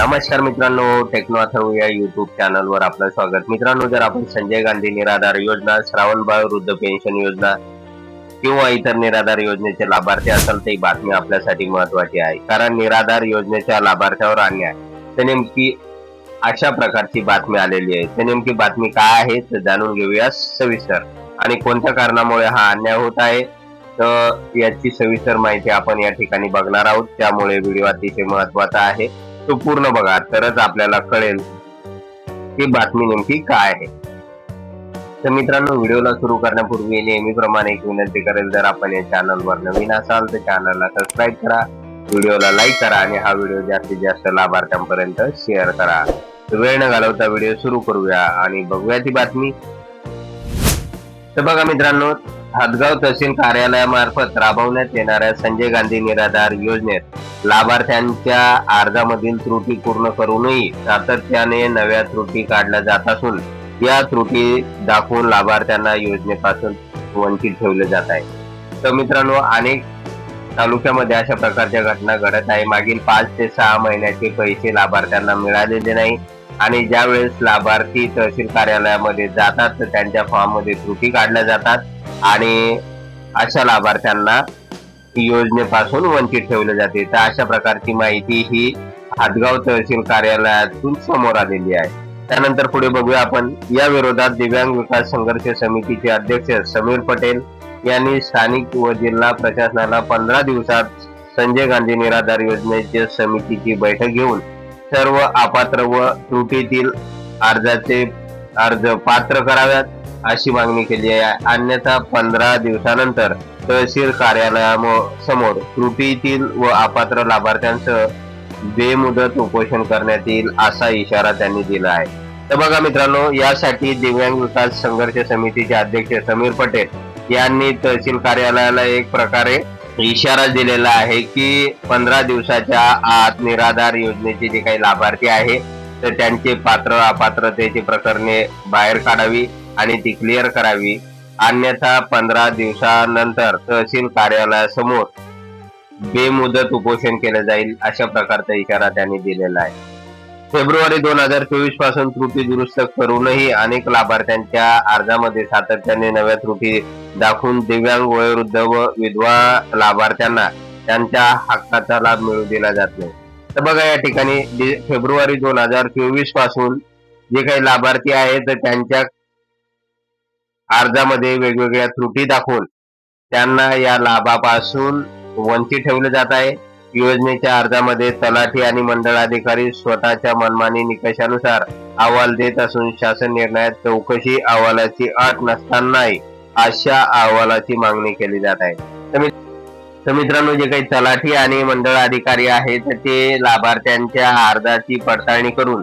नमस्कार मित्रांनो टेक्नो अथर्व या युट्यूब चॅनलवर आपलं स्वागत. मित्रांनो जर आपण संजय गांधी निराधार योजना श्रावणबाळ वृद्ध पेन्शन योजना किंवा इतर निराधार योजनेचे लाभार्थी असाल तर ही बातमी आपल्यासाठी महत्वाची आहे. कारण निराधार योजनेच्या लाभार्थ्यावर अन्याय. तर नेमकी अशा प्रकारची बातमी आलेली आहे. तर नेमकी बातमी काय आहे तर जाणून घेऊया सविस्तर. आणि कोणत्या कारणामुळे हा अन्याय होत आहे तर याची सविस्तर माहिती आपण या ठिकाणी बघणार आहोत. त्यामुळे व्हिडिओ अतिशय महत्त्वाचा आहे. तो पूर्ण बघा तरच आपल्याला कळेल की बातमी नेमकी काय आहे. तर मित्रांनो व्हिडिओला सुरू करण्यापूर्वी नेहमीप्रमाणे एक विनंती करेल जर आपण या चॅनलवर नवीन असाल तर चॅनलला सबस्क्राईब करा व्हिडिओला लाईक करा आणि हा व्हिडिओ जास्तीत जास्त लाभार्थ्यांपर्यंत शेअर करा. वेळ न घालवता व्हिडिओ सुरू करूया आणि बघूया ती बातमी. तर बघा मित्रांनो हदगाव तहसील कार्यालयामार्फत राबवण्यात येणाऱ्या संजय गांधी निराधार योजनेत लाभार्थ्यांच्या अर्जामधील त्रुटी पूर्ण करूनही सातत्याने नव्या त्रुटी काढल्या जात असून या त्रुटी दाखवून लाभार्थ्यांना योजनेपासून वंचित ठेवले जात आहे. तर मित्रांनो अनेक तालुक्यामध्ये अशा प्रकारच्या घटना घडत आहे. मागील पाच ते सहा महिन्याचे पैसे लाभार्थ्यांना मिळालेले नाही. आणि ज्या वेळेस लाभार्थी तहसील कार्यालयामध्ये जातात तर त्यांच्या फॉर्ममध्ये त्रुटी काढल्या जातात आणि अशा लाभार्थ्यांना योजनेपासून वंचित ठेवले जाते. तर अशा प्रकारची माहिती ही हातगाव तहसील कार्यालयातून समोर आलेली आहे. त्यानंतर पुढे बघूया आपण. या विरोधात दिव्यांग विकास संघर्ष समितीचे अध्यक्ष समीर पटेल यांनी स्थानिक व जिल्हा प्रशासनाला पंधरा दिवसात संजय गांधी निराधार योजनेच्या समितीची बैठक घेऊन सर्व अपात्र व त्रुटीतील अर्जाचे अर्ज पात्र कराव्यात अशी मागणी केली आहे. अन्यथा पंधरा दिवसानंतर तहसील कार्यालयासमोर त्रुटीतील व अपात्र लाभार्थ्यांसह बेमुदत उपोषण करण्यात येईल असा इशारा त्यांनी दिला आहे. तर बघा मित्रांनो यासाठी दिव्यांग विकास संघर्ष समितीचे अध्यक्ष समीर पटेल यांनी तहसील कार्यालयाला एक प्रकारे इशारा दिलेला आहे की पंधरा दिवसाच्या आत निराधार योजनेचे जे काही लाभार्थी आहे तर त्यांचे पात्र अपात्रतेची प्रकरणे बाहेर काढावी आणि ती क्लिअर करावी. अन्यथा पंधरा दिवसानंतर तहसील कार्यालयासमोर बेमुदत उपोषण केलं जाईल अशा प्रकारचा इशारा त्यांनी दिलेला आहे. फेब्रुवारी दोन हजार चोवीसपासून त्रुटी दुरुस्त करूनही अनेक लाभार्थ्यांच्या अर्जामध्ये सातत्याने नव्या त्रुटी दाखवून दिव्यांग वयोवृद्ध व विधवा लाभार्थ्यांना त्यांच्या हक्काचा लाभ मिळू दिला जात नाही. तर बघा या ठिकाणी फेब्रुवारी दोन हजार चोवीसपासून जे काही लाभार्थी आहेत तर त्यांच्या अर्जामध्ये वेगवेगळ्या त्रुटी दाखवून त्यांना या लाभापासून वंचित ठेवले जात आहे. योजनेच्या अर्जामध्ये तलाठी आणि मंडळ अधिकारी स्वतःच्या मनमानी निकषानुसार अहवाल देत असून शासन निर्णयात चौकशी अहवालाची अट नसतानाही अशा अहवालाची मागणी केली जात आहे. तर मित्रांनो जे काही तलाठी आणि मंडळ अधिकारी आहेत ते लाभार्थ्यांच्या अर्जाची पडताळणी करून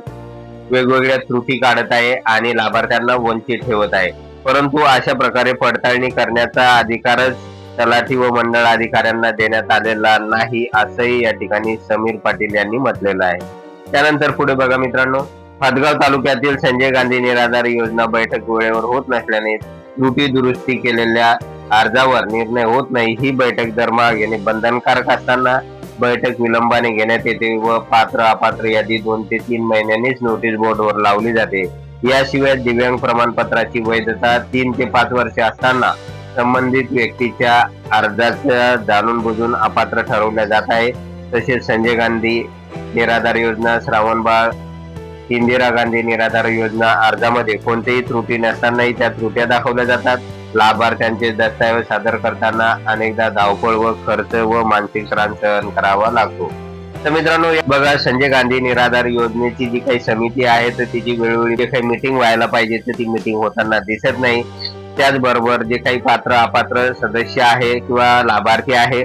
वेगवेगळ्या त्रुटी काढत आहे आणि लाभार्थ्यांना वंचित ठेवत आहे. परंतु अशा प्रकारे पडताळणी करण्याचा अधिकारच तलाठी व मंडळ अधिकाऱ्यांना देण्यात आलेला नाही असंही या ठिकाणी समीर पाटील यांनी म्हटलेलं आहे. त्यानंतर पुढे बघा मित्रांनो हदगाव तालुक्यातील संजय गांधी निराधार योजना बैठक वेळेवर होत नसल्याने त्रुटी दुरुस्ती केलेल्या अर्जावर निर्णय होत नाही. ही बैठक दरमहा घेणे बंधनकारक असताना बैठक विलंबाने घेण्यात येते व पात्र अपात्र यादी दोन ते तीन महिन्यांनीच नोटीस बोर्डवर लावली जाते. याशिवाय दिव्यांग प्रमाणपत्राची वैधता तीन ते पाच वर्षे असताना संबंधित व्यक्तीच्या अर्जाच्या जाणून बुजून अपात्र ठरवल्या जात आहे. तसेच संजय गांधी निराधार योजना श्रावणबाळ इंदिरा गांधी निराधार योजना अर्जामध्ये कोणतेही त्रुटी नसतानाही त्या त्रुट्या दाखवल्या जातात. लाभार्थ्यांचे दस्तऐवज सादर करताना अनेकदा धावपळ व खर्च व मानसिक त्रास सहन करावा लागतो. तर मित्रांनो बघा संजय गांधी निराधार योजनेची जी काही समिती आहे तर तिची वेळोवेळी जे काही मिटिंग व्हायला पाहिजे तर ती मिटिंग होताना दिसत नाही. त्याचबरोबर जे काही पात्र अपात्र सदस्य आहे किंवा लाभार्थी आहे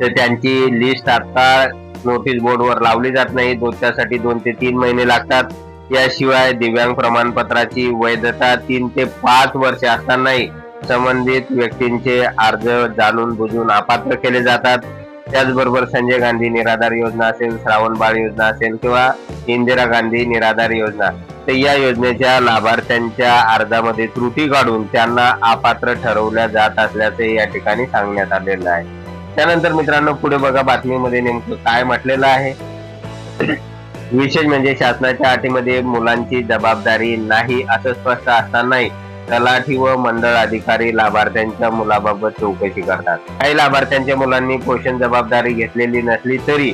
तर त्यांची लिस्ट आता नोटीस बोर्डवर लावली जात नाही. दोन त्यासाठी दोन ते तीन महिने लागतात. याशिवाय दिव्यांग प्रमाणपत्राची वैधता तीन ते पाच वर्षे असतानाही संबंधित व्यक्तींचे अर्ज जाणून बुजून अपात्र केले जातात. त्याचबरोबर संजय गांधी निराधार योजना असेल श्रावण बाळ योजना असेल किंवा इंदिरा गांधी निराधार योजना. तर या योजनेच्या लाभार्थ्यांच्या अर्जामध्ये त्रुटी काढून त्यांना अपात्र ठरवल्या जात असल्याचे या ठिकाणी सांगण्यात आलेलं आहे. त्यानंतर मित्रांनो पुढे बघा बातमीमध्ये नेमकं काय म्हटलेलं आहे. विशेष म्हणजे शासनाच्या अटीमध्ये मुलांची जबाबदारी नाही असं स्पष्ट असतानाही तलाठी व मंडळ अधिकारी लाभार्थ्यांच्या मुलाबाबत चौकशी करतात. काही लाभार्थ्यांच्या मुलांनी पोषण जबाबदारी घेतलेली नसली तरी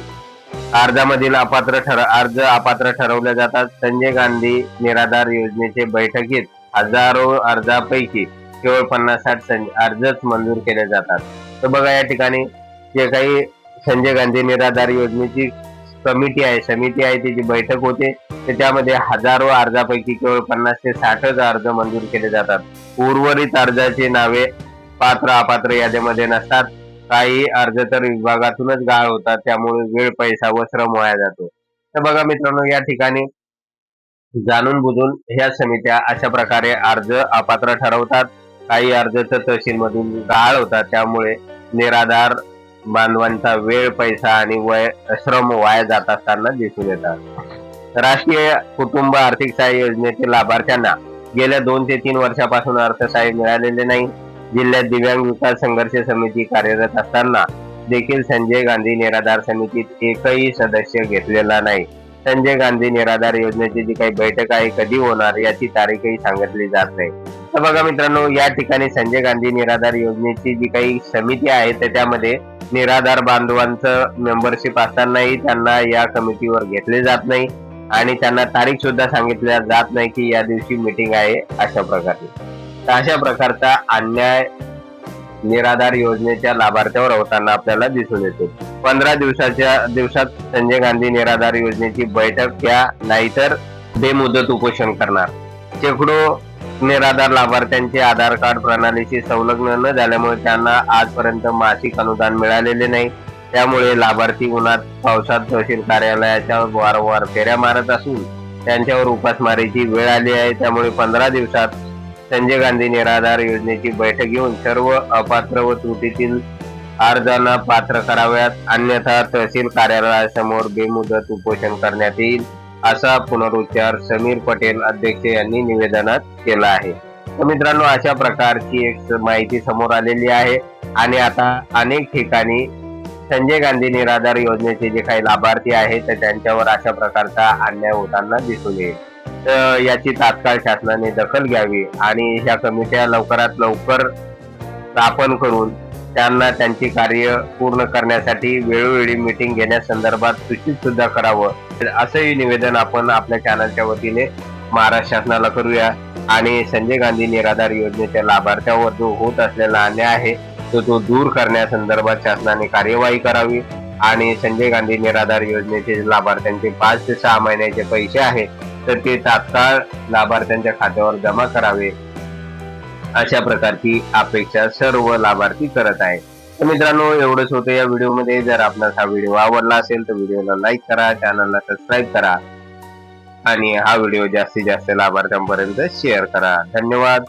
अर्जामधील अपात्र ठर अर्ज अपात्र ठरवले जातात. संजय गांधी निराधार योजनेचे बैठकीत हजारो अर्जापैकी केवळ पन्नास साठ अर्जच मंजूर केले जातात. तर बघा या ठिकाणी जे काही संजय गांधी निराधार योजनेची कमिटी आहे समिती आहे त्याची बैठक होते. तर त्यामध्ये हजारो अर्जापैकी केवळ पन्नास ते साठच अर्ज मंजूर केले जातात. उर्वरित अर्जाची नावे पात्र अपात्र यादीमध्ये नसतात. काही अर्ज तर विभागातूनच गाळ होतात त्यामुळे वेळ पैसा व श्रम वाया जातो. तर बघा मित्रांनो या ठिकाणी जाणून बुजून ह्या समित्या अशा प्रकारे अर्ज अपात्र ठरवतात. काही अर्ज तर तहसील मधून गाळ होतात त्यामुळे निराधार बांधवांचा वेळ पैसा आणि वय श्रम वाया जात असताना दिसून येतात. राष्ट्रीय कुटुंब आर्थिक सहाय्य योजनेतील लाभार्थ्यांना गेल्या दोन ते तीन वर्षापासून अर्थसहाय्य मिळालेले नाही. जिल्ह्यात दिव्यांग विकास संघर्ष समिती कार्यरत असताना देखील संजय गांधी निराधार समितीत एकही सदस्य घेतलेला नाही. संजय गांधी निराधार योजनेची जी काही बैठक आहे कधी होणार याची तारीखही सांगितली जात नाही. तर बघा मित्रांनो या ठिकाणी संजय गांधी निराधार योजनेची जी काही समिती आहे त्याच्यामध्ये निराधार बांधवांचं मेंबरशिप असतानाही त्यांना या समितीवर घेतले जात नाही आणि त्यांना तारीख सुद्धा सांगितल्या जात नाही की या दिवशी मीटिंग आहे अशा प्रकारे. अशा प्रकारचा अन्याय निराधार योजनेच्या लाभार्थ्यावर होताना आपल्याला दिसून येतो. पंधरा दिवसाच्या दिवसात संजय गांधी निराधार योजनेची बैठक घ्या नाहीतर बेमुदत उपोषण करणार. शेकडो निराधार लाभार्थ्यांचे आधार कार्ड प्रणालीशी संलग्न न झाल्यामुळे त्यांना आजपर्यंत मासिक अनुदान मिळालेले नाही. त्यामुळे लाभार्थी उन्हात पावसात तहसील कार्यालयाच्या वारंवार फेऱ्या मारत असून त्यांच्यावर उपासमारीची वेळ आली आहे. त्यामुळे पंधरा दिवसात संजय गांधी निराधार योजनेची बैठक घेऊन सर्व अपात्र व त्रुटीतील अर्जांना पात्र कराव्यात. अन्यथा तहसील कार्यालयासमोर बेमुदत उपोषण करण्यात येईल असा पुनरुच्चार समीर पटेल अध्यक्ष यांनी निवेदनात केला आहे. तर मित्रांनो अशा प्रकारची एक माहिती समोर आलेली आहे. आणि आता अनेक ठिकाणी संजय गांधी निराधार योजनेचे जे काही लाभार्थी आहेत तर त्यांच्यावर अशा प्रकारचा अन्याय होताना दिसून येईल. याची तात्काळ शासनाने दखल घ्यावी आणि ह्या कमिट्या लवकरात लवकर स्थापन करून त्यांना त्यांची कार्य पूर्ण करण्यासाठी वेळोवेळी मीटिंग घेण्यासंदर्भात सूचित सुद्धा करावं. असंही निवेदन आपण आपल्या चॅनलच्या वतीने महाराष्ट्र शासनाला करूया आणि संजय गांधी निराधार योजनेच्या लाभार्थ्यावर जो होत असलेला अन्याय आहे तो तो दूर करण्यासंदर्भात शासनाने कार्यवाही करावी आणि संजय गांधी निराधार योजनेचे लाभार्थ्यांचे पाच ते सहा महिन्याचे पैसे आहेत तर ते तात्काळ लाभार्थ्यांच्या खात्यावर जमा करावे. अशा प्रकारची अपेक्षा सर्व लाभार्थी करत आहे तर मित्रांनो एवढंच होतं या व्हिडिओमध्ये. जर आपणास हा व्हिडिओ आवडला असेल तर व्हिडिओला लाईक करा चॅनलला सबस्क्राईब करा. आणि हा व्हिडिओ जास्तीत जास्त लाभार्थ्यांपर्यंत शेअर करा. धन्यवाद.